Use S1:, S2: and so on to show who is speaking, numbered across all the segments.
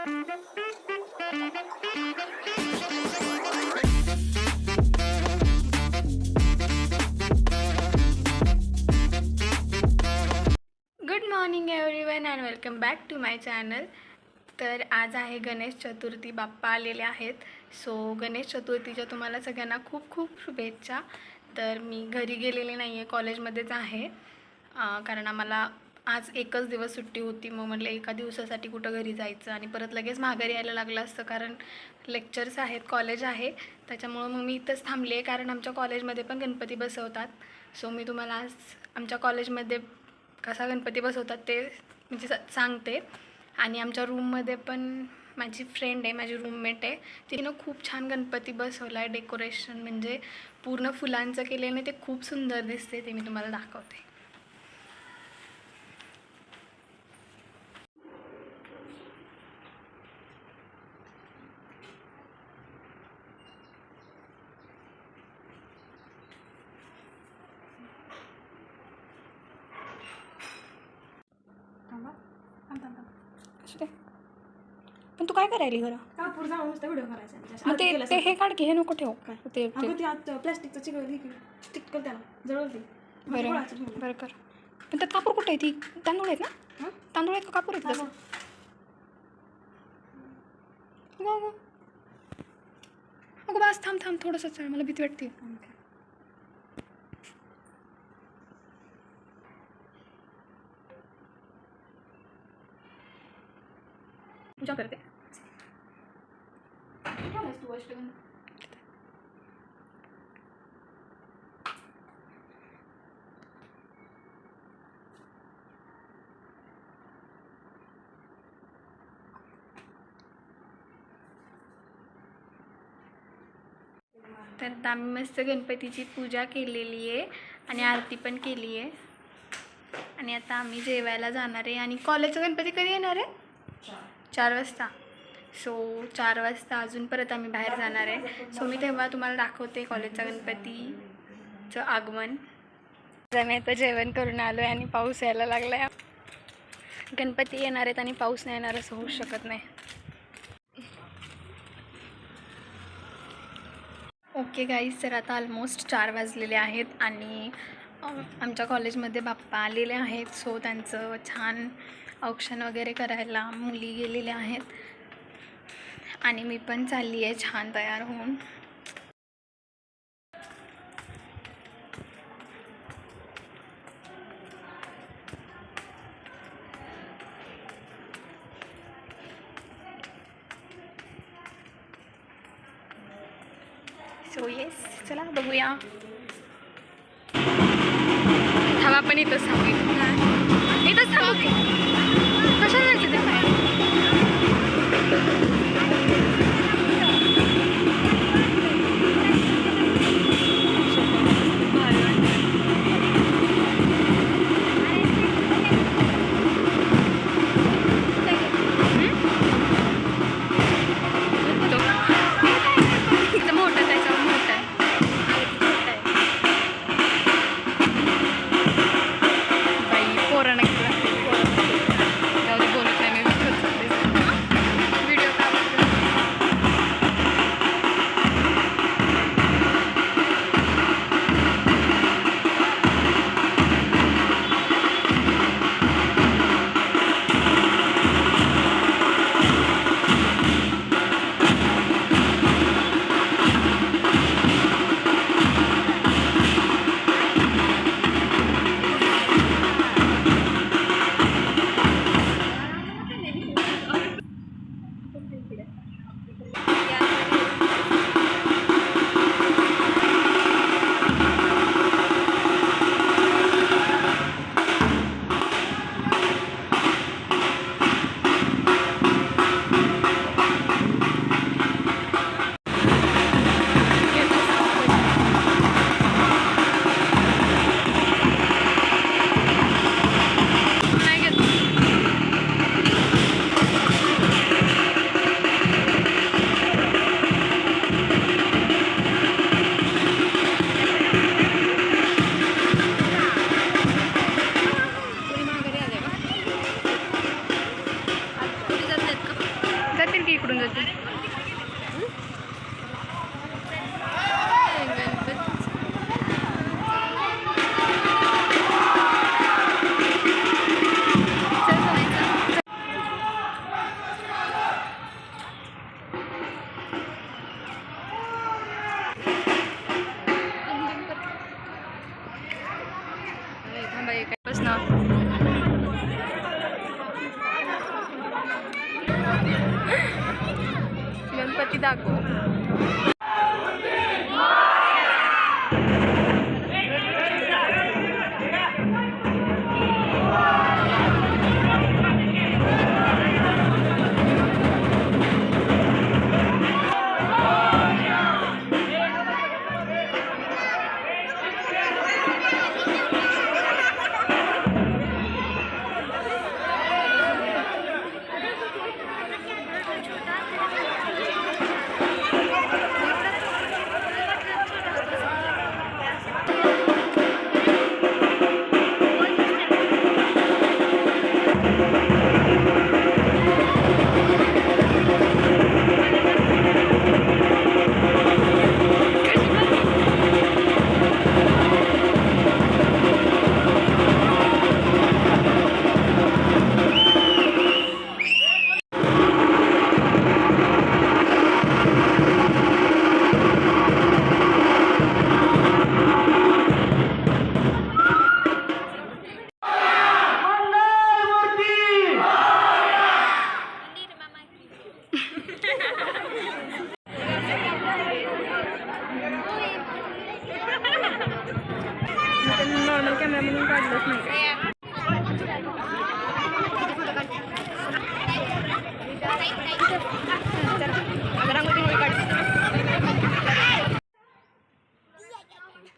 S1: Good morning everyone and welcome back to my channel तर आज आहे गणेश चतुर्थी बाप्पा आलेले आहेत. सो गणेश चतुर्थीच्या तुम्हाला सगळ्यांना खूप खूप शुभेच्छा. तर मी घरी गेलेले नाही आहे कॉलेजमध्येच आहे. कारण आम्हाला आज एकच दिवस सुट्टी होती मग म्हटलं एका दिवसासाठी कुठं घरी जायचं? आणि परत लगेच माघारी यायला लागलं असतं कारण लेक्चर्स आहेत कॉलेज आहे. त्याच्यामुळं मग मी इथंच थांबले आहे कारण आमच्या कॉलेजमध्ये पण गणपती बसवतात. सो मी तुम्हाला आज आमच्या कॉलेजमध्ये कसा गणपती बसवतात ते म्हणजे स- सांगते. आणि आमच्या रूममध्ये पण माझी फ्रेंड आहे माझी रूममेट आहे. तिनं खूप छान गणपती बसवला आहे डेकोरेशन म्हणजे पूर्ण फुलांचं केलेलं ते खूप सुंदर दिसते ते मी तुम्हाला दाखवते
S2: थांबा थांब थांब थांब
S1: असू दे. पण तू काय करायली खरं
S2: कापूर जाऊन नुसतं व्हिडिओ करायचा. म्हणजे
S1: मग ते. ते हे काढ की हे नको ठेव
S2: काय?
S1: ते
S2: अगं
S1: ते
S2: आत प्लास्टिकचं चिकट स्टिक कर त्याला जळवल ते
S1: बरं
S2: गुळाचं ठेवलं.
S1: बरं कर पण त्यात कापूर कुठे आहे ती तांदूळ आहेत ना
S2: हं?
S1: तांदूळ आहेत का कापूर आहेत
S2: थांबा.
S1: कसं अगं अगं अगं बस थांब थांब थोडंसं चढ मला भीती वाटते
S2: Okay.
S1: तर आता आम्ही मस्त गणपतीची पूजा केलेली आहे आणि आरती पण केली आहे. आणि आता आम्ही जेवायला जाणार आहे. आणि कॉलेजचा गणपती कधी येणार आहे? चार वाजता. सो चार वाजता अजून परत आम्ही बाहेर जाणार आहे. सो मी तेव्हा तुम्हाला दाखवते कॉलेजचा गणपतीचं आगमन. आम्ही आता जेवण करून आलो आहे आणि पाऊस यायला लागला आहे गणपती येणार आहेत आणि पाऊस नाही येणार असं होऊ शकत नाही. ओके गाईज तर आता ऑलमोस्ट चार वाजलेले आहेत आणि आमच्या कॉलेजमध्ये बाप्पा आलेले आहेत. सो त्यांचं छान औक्षण वगैरे करायला मुली गेलेल्या आहेत. आणि मी पण चालली आहे छान तयार होऊन. सो येस चला बघूया. थांबा पण इथं थांबू you गणपती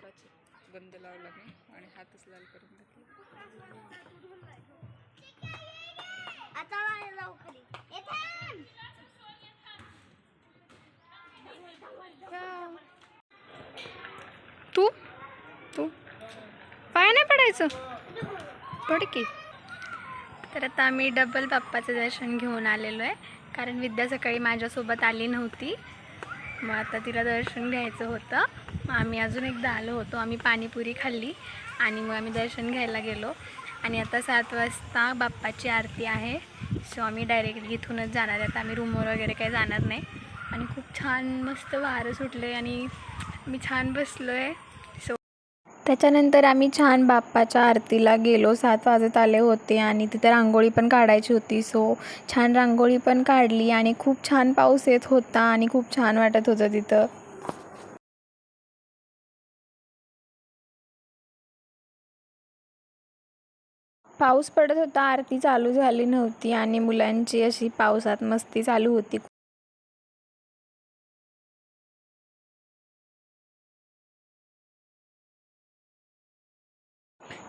S1: बंद लावला मी आणि हातच लाल करून तू? तू? पाय नाही पडायचं? पड की. तर आता आम्ही डबल बाप्पाचं दर्शन घेऊन आलेलो आहे. कारण विद्या सकाळी माझ्यासोबत आली नव्हती. मग आता तिला दर्शन घ्यायचं होतं. मग आम्ही अजून एकदा आलो होतो. आम्ही पाणीपुरी खाल्ली आणि मग आम्ही दर्शन घ्यायला गेलो. आणि आता सात वाजता बाप्पाची आरती आहे. सो आम्ही डायरेक्ट इथूनच जाणार आहे. आता आम्ही रूमवर वगैरे काही जाणार नाही. आणि खूप छान मस्त वारं सुटलं आणि मी छान बसलो आहे त्याच्यानंतर आम्ही छान बाप्पाच्या आरतीला गेलो. सात वाजत आले होते आणि तिथे रांगोळी पण काढायची होती. सो छान रांगोळी पण काढली आणि खूप छान पाऊस येत होता आणि खूप छान वाटत होतं तिथं. पाऊस पडत होता. आरती चालू झाली नव्हती आणि मुलांची अशी पावसात मस्ती चालू होती.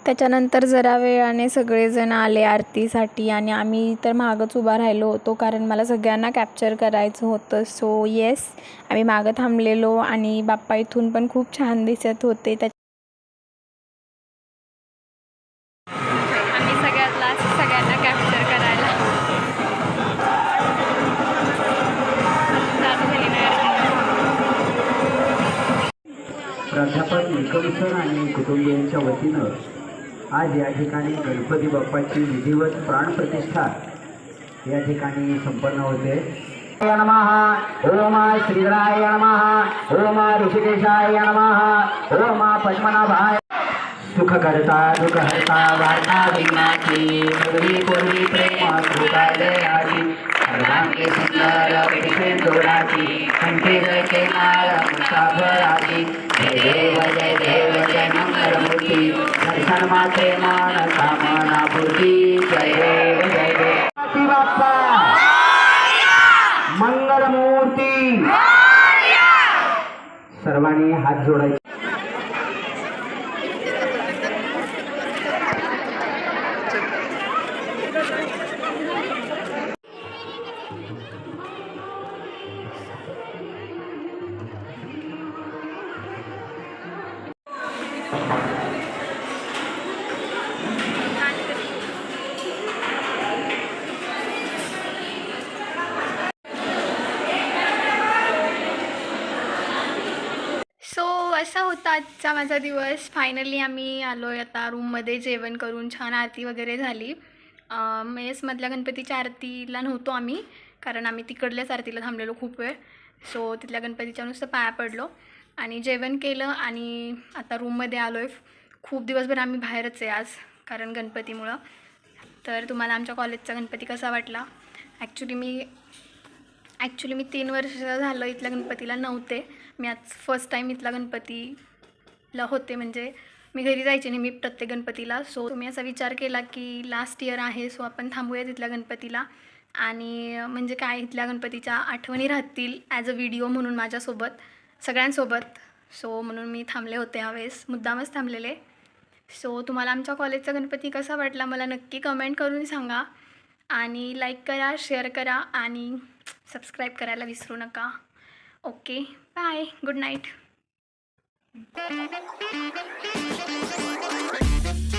S1: त्याच्यानंतर जरा वेळाने सगळेजण आले आरतीसाठी आणि आम्ही तर मागंच उभा राहिलो होतो कारण मला सगळ्यांना कॅप्चर करायचं होतं. सो येस आम्ही मागं थांबलेलो आणि बाप्पा इथून पण खूप छान दिसत होते. त्या आम्ही सगळ्यांना कॅप्चर करायला.
S3: प्राध्यापक निकम सर आणि कुटुंबियांच्या वतीनं आज या ठिकाणी गणपती बाप्पाची विधिवत प्राणप्रतिष्ठा या ठिकाणी संपन्न होते. नमः. ओम श्रीधराय नमः. ओम ऋषिकेशाय नमः. ओम पद्मनाभाय. सुख करता दुःख हरता वार्ता विघ्नाची पूर्वी पूर्वी प्रेम कृपादयाची सर्वांगी सुंदर पेशेंदोराची कंठी जयते माळ मुसाफराची जय. दर्शन माते मान कामना पूर्ती जय देव जय देव गणपती बाप्पा मंगलमूर्ती सर्वांनी हात जोडायचे.
S1: आजचा माझा दिवस. फायनली आम्ही आलो आहे आता रूममध्ये जेवण करून. छान आरती वगैरे झाली. मेसमधल्या गणपतीच्या आरतीला नव्हतो आम्ही कारण आम्ही तिकडल्याच आरतीला थांबलेलो खूप वेळ. सो तिथल्या गणपतीच्या नुसतं पाया पडलो. आणि जेवण केलं आणि आता रूममध्ये आलो आहे खूप दिवसभर आम्ही बाहेरच आहे आज कारण गणपतीमुळं. तर तुम्हाला आमच्या कॉलेजचा गणपती कसा वाटला? ॲक्च्युली मी ॲक्च्युली मी तीन वर्ष झालं इथल्या गणपतीला नव्हते. मी आज फर्स्ट टाईम इथला गणपती ला होते म्हणजे मी घरी जायचे नेहमी प्रत्येक गणपतीला. सो तुम्ही असा विचार केला की लास्ट इयर आहे सो आपण थांबूया तिथल्या गणपतीला. आणि म्हणजे काय इथल्या गणपतीच्या आठवणी राहतील ॲज अ व्हिडिओ म्हणून माझ्यासोबत सगळ्यांसोबत. सो म्हणून मी थांबले होते ह्यावेळेस मुद्दामच थांबलेले. सो तुम्हाला आमच्या कॉलेजचा गणपती कसा वाटला मला नक्की कमेंट करून सांगा. आणि लाईक करा शेअर करा आणि सबस्क्राईब करायला विसरू नका. Okay bye good night Thank you.